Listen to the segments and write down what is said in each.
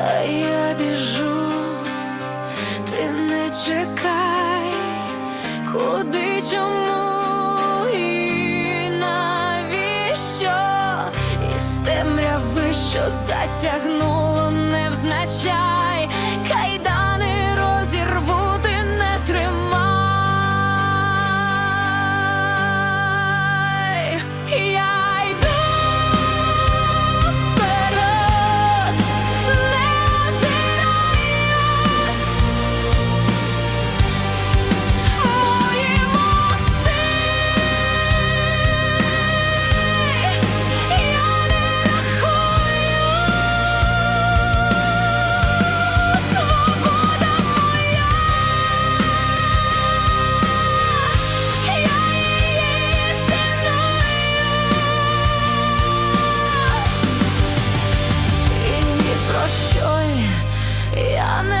А я біжу, ти не чекай, куди чому і навіщо із темряви, що затягнуло, невзначай кайда.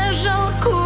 seja o.